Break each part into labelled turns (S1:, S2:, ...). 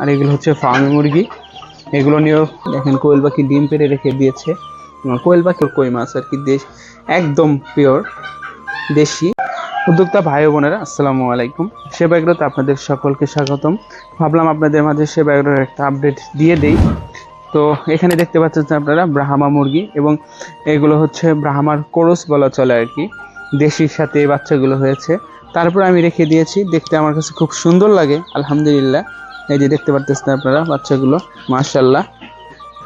S1: আর এগুলো হচ্ছে ফার্মি মুরগি। এগুলো নিয়েও দেখেন কোয়েল পাখি ডিম পেড়ে রেখে দিয়েছে। কোয়েল পাখি কই মাছ আর কি, দেশ একদম পিওর দেশি। উদ্যোক্তা ভাই বোনেরা, আসসালামু আলাইকুম। সেবা এগ্রোতে আপনাদের সকলকে স্বাগতম। ভাবলাম আপনাদের মাঝে সেবা এগ্রোর একটা আপডেট দিয়ে দেই। তো এখানে দেখতে পাচ্ছেন আপনারা ব্রাহ্মা মুরগি এবং এগুলো হচ্ছে ব্রাহ্মার কোরস বলা চলে আর কি। দেশির সাথে বাচ্চাগুলো হয়েছে। তারপর আমি রেখে দিয়েছি, দেখতে আমার কাছে খুব সুন্দর লাগে, আলহামদুলিল্লাহ। এই যে দেখতে পারতেছেন আপনারা বাচ্চাগুলো মাশাল্লাহ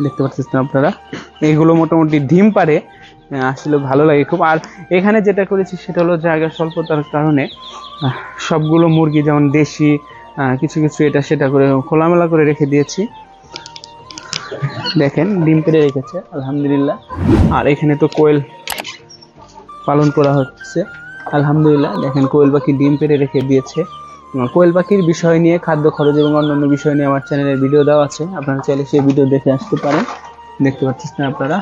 S1: দেখতে পাচ্ছেন আপনারা। এইগুলো মোটামুটি ডিম পারে আসলে ভালো লাগে খুব। আর এখানে যেটা করেছি সেটা হলো জায়গা স্বল্পতার কারণে সবগুলো মুরগি যেমন দেশি কিছু কিছু এটা সেটা করে খোলামেলা করে রেখে দিয়েছি। দেখেন, ডিম পেড়ে রেখেছে, আলহামদুলিল্লাহ। আর এখানে তো কোয়েল পালন করা হচ্ছে, আলহামদুলিল্লাহ। দেখেন, কোয়েল পাখি ডিম পেড়ে রেখে দিয়েছে। কোয়েল পাখির বিষয় নিয়ে, খাদ্য খরচ এবং অন্যান্য বিষয় নিয়ে আমার চ্যানেলে ভিডিও দেওয়া আছে। আপনারা চাইলে সেই ভিডিও দেখে আসতে পারেন। দেখতে পাচ্ছেন আপনারা?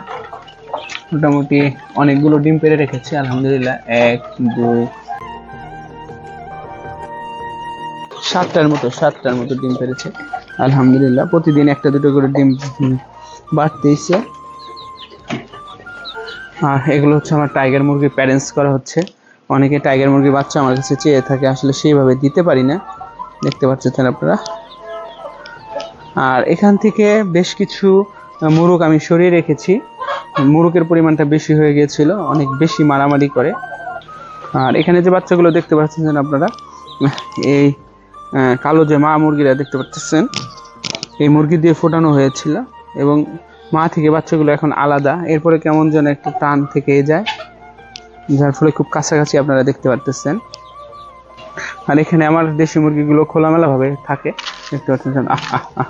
S1: মোটামুটি অনেকগুলো ডিম পেরে রেখেছে, আলহামদুলিল্লাহ। এক দুই সাতটার মতো সাতটার মতো ডিম পেরেছে আলহামদুলিল্লাহ, প্রতিদিন একটা দুটো করে ডিম বাড়তেইছে। আর এগুলো হচ্ছে আমার টাইগার মুরগির প্যারেন্টস করা হচ্ছে। অনেকে টাইগার মুরগির বাচ্চা আমার কাছে চেয়ে থাকে, আসলে সেইভাবে দিতে পারি না। দেখতে পাচ্ছেন আপনারা। আর এখান থেকে বেশ কিছু মুরগ আমি সরিয়ে রেখেছি। মুরগের পরিমাণটা বেশি হয়ে গিয়েছিল, অনেক বেশি মারামারি করে। আর এখানে যে বাচ্চাগুলো দেখতে পাচ্ছেন আপনারা এই কালো যে মা মুরগিরা দেখতে পাচ্ছেন, এই মুরগি দিয়ে ফোটানো হয়েছিল। এবং মা থেকে বাচ্চাগুলো এখন আলাদা। এরপরে কেমন যেন একটা টান থেকে যায়। যার ফলে খুব কাছাকাছি আপনারা দেখতে পারতেছেন। আর এখানে আমার দেশি মুরগিগুলো খোলামেলা ভাবে থাকে। দেখতে পাচ্ছেন? আহ আহ আহ।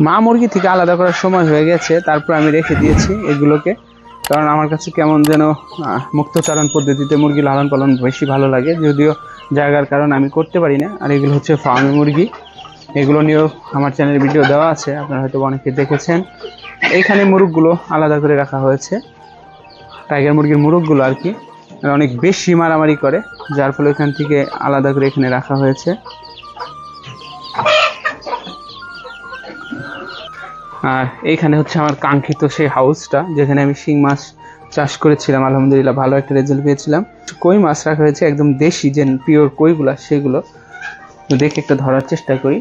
S1: মা মুরগি থেকে আলাদা করার সময় হয়ে গেছে, তারপর আমি রেখে দিয়েছি এগুলোকে। কারণ আমার কাছে কেমন যেন মুক্তচারণ পদ্ধতিতে মুরগি লালন পালন বেশি ভালো লাগে। যদিও জায়গার কারণ আমি করতে পারি না। আর এগুলো হচ্ছে ফার্মি মুরগি। এগুলো নিয়েও আমার চ্যানেলে ভিডিও দেওয়া আছে। আপনারা হয়তো অনেকে দেখেছেন। এইখানে মুরগগুলো আলাদা করে রাখা হয়েছে। টাইগার মুরগির মুরগগুলো আর কি অনেক বেশি মারামারি করে, যার ফলে এখান থেকে আলাদা করে এখানে রাখা হয়েছে। আর এইখানে হচ্ছে আমার কাঙ্ক্ষিত সেই হাউসটা, যেখানে আমি শিং মাছ চাষ করেছিলাম, আলহামদুলিল্লাহ ভালো একটা রেজাল্ট পেয়েছিলাম। কই মাছ রাখা হয়েছে একদম দেশি যে পিওর কইগুলা, সেগুলো, দেখে একটা ধরার চেষ্টা করি।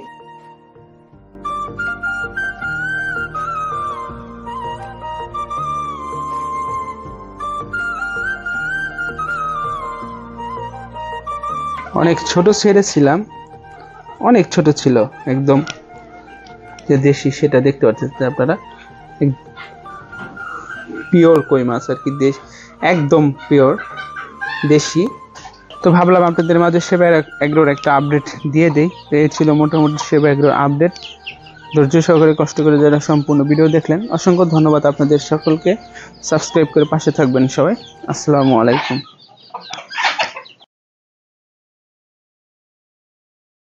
S1: অনেক ছোট ছেড়ে ছিলাম, অনেক ছোট ছিল একদম। যে দেশি সেটা দেখতে পাচ্ছেন আপনারা। পিওর কই মাছ আর কি, দেশ একদম পিওর দেশি। তো ভাবলাম আপনাদের মাঝে সেবা এগ্রোর একটা আপডেট দিয়ে দেই। তো এই ছিল মোটামুটি সেবা এগ্রোর আপডেট ধৈর্য সহকারে কষ্ট করে যারা সম্পূর্ণ ভিডিও দেখলেন, অসংখ্য ধন্যবাদ আপনাদের সকলকে। সাবস্ক্রাইব করে পাশে থাকবেন সবাই। আসসালামু আলাইকুম।